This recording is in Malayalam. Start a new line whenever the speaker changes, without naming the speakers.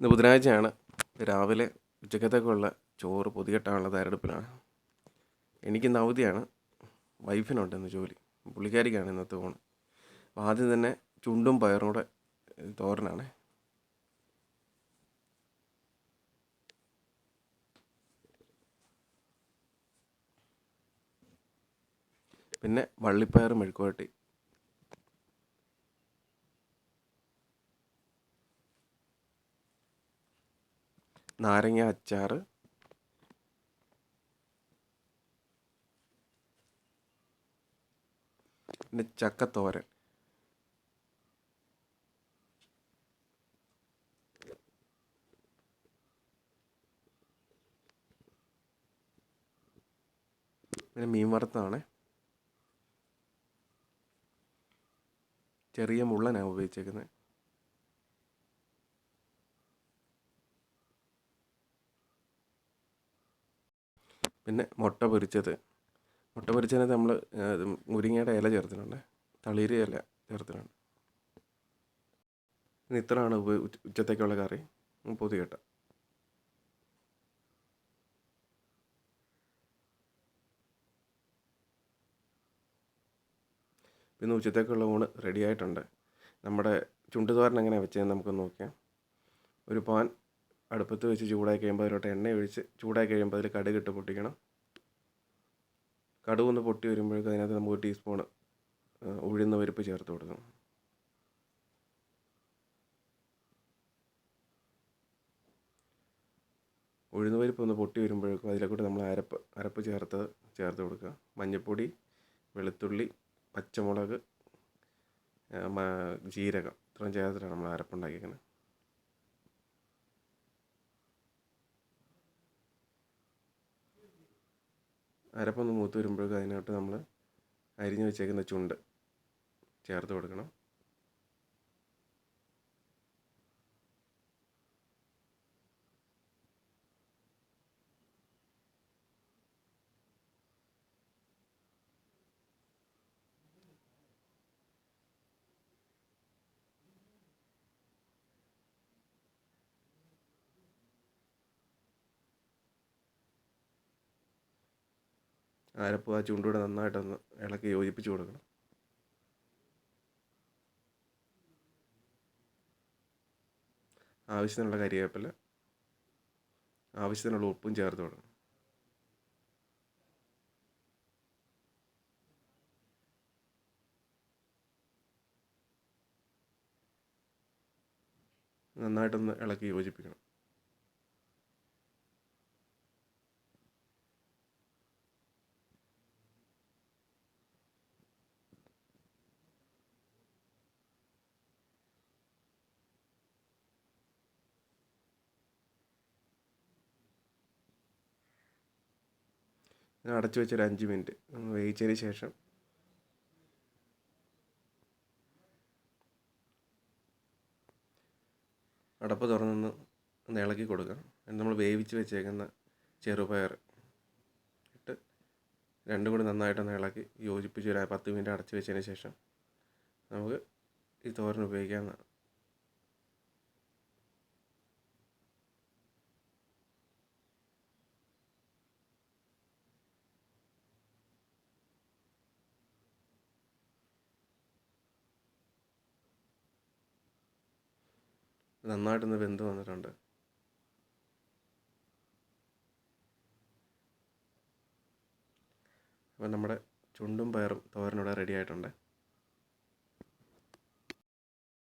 ഇന്ന് ബുധനാഴ്ചയാണ്. രാവിലെ ഉച്ചക്കത്തേക്കുള്ള ചോറ് പൊതികെട്ടാനുള്ള തയ്യാറെടുപ്പിലാണ്. എനിക്കിന്ന് അവധിയാണ്. വൈഫിനുണ്ട് ഇന്ന് ജോലി. പുള്ളിക്കാരിക്കാണ് ഇന്നത്തെ ഊണ് അപ്പോൾ ആദ്യം തന്നെ ചുണ്ടും പയറും കൂടെ തോരനാണ്. പിന്നെ വള്ളിപ്പയറും മെഴുക്കുവരട്ടി. നാരങ്ങ അച്ചാർ പിന്നെ ചക്കത്തോരൻ പിന്നെ മീൻ വറുത്തതാണ്. ചെറിയ മുള്ളനാണ് ഉപയോഗിച്ചേക്കുന്നത്. പിന്നെ മുട്ട പൊരിച്ചത്. മുട്ട പൊരിച്ചതിനകത്ത് നമ്മൾ മുരിങ്ങയുടെ ഇല ചേർത്തിട്ടുണ്ട്. തളിരി ഇല ചേർത്തിട്ടുണ്ട്. പിന്നെ ഇത്രയാണ് ഉച്ചത്തേക്കുള്ള കറി. പൊതികെട്ട പിന്നെ ഉച്ചത്തേക്കുള്ള ഊണ് റെഡി ആയിട്ടുണ്ട്. നമ്മുടെ ചുണ്ടുതോരൻ എങ്ങനെയാണ് വെച്ചതെന്ന് നമുക്ക് നോക്കാം ഒരു പാൻ അടുപ്പത്ത് വെച്ച് ചൂടായി കഴിയുമ്പോൾ അതിലോട്ട് എണ്ണ ഒഴിച്ച് ചൂടായി കഴിയുമ്പോൾ അതിൽ കടുക് ഇട്ട് പൊട്ടിക്കണം. കടുക് ഒന്ന് പൊട്ടി വരുമ്പോഴേക്കും അതിനകത്ത് നമുക്ക് ഒരു ടീസ്പൂൺ ഉഴുന്ന പരിപ്പ് ചേർത്ത് കൊടുക്കണം. ഉഴുന്ന പരിപ്പ് ഒന്ന് പൊട്ടി വരുമ്പോഴേക്കും അതിലേക്കൂടെ നമ്മൾ അരപ്പ് അരപ്പ് ചേർത്ത് ചേർത്ത് കൊടുക്കുക. മഞ്ഞൾപ്പൊടി വെളുത്തുള്ളി പച്ചമുളക് ജീരകം. ഇത്രയും ചേർത്തിട്ടാണ് നമ്മൾ അരപ്പുണ്ടാക്കിയിരിക്കുന്നത് അരപ്പൊന്ന് മൂത്ത് വരുമ്പോഴേക്കും അതിനകത്ത് നമ്മൾ അരിഞ്ഞ് വെച്ചേക്കുന്ന ചുണ്ട് ചേർത്ത് കൊടുക്കണം. അരപ്പ് ആ ചുണ്ടൂടെ നന്നായിട്ടൊന്ന് ഇളക്കി യോജിപ്പിച്ച് കൊടുക്കണം. ആവശ്യത്തിനുള്ള കരിവേപ്പില ആവശ്യത്തിനുള്ള ഉപ്പും ചേർത്ത് കൊടുക്കണം. നന്നായിട്ടൊന്ന് ഇളക്കി യോജിപ്പിക്കണം. അടച്ചു വെച്ചൊരു അഞ്ച് മിനിറ്റ്. ഒന്ന് വേവിച്ചതിന് ശേഷം. അടപ്പ് തുറന്നൊന്ന് ഒന്ന് ഇളക്കി കൊടുക്കാം എന്നിട്ട് നമ്മൾ വേവിച്ച് വെച്ചേക്കുന്ന ചെറുപയർ ഇട്ട് രണ്ടും കൂടി നന്നായിട്ടൊന്ന് ഇളക്കി യോജിപ്പിച്ച് ഒരു പത്ത് മിനിറ്റ് അടച്ചു വെച്ചതിന് ശേഷം നമുക്ക് ഈ തോരൻ ഉപയോഗിക്കാവുന്നതാണ് നന്നായിട്ടൊന്ന് വെന്ത് വന്നിട്ടുണ്ട്. അപ്പം നമ്മുടെ ചുണ്ടും പയറും തോരനിവിടെ റെഡി ആയിട്ടുണ്ട്.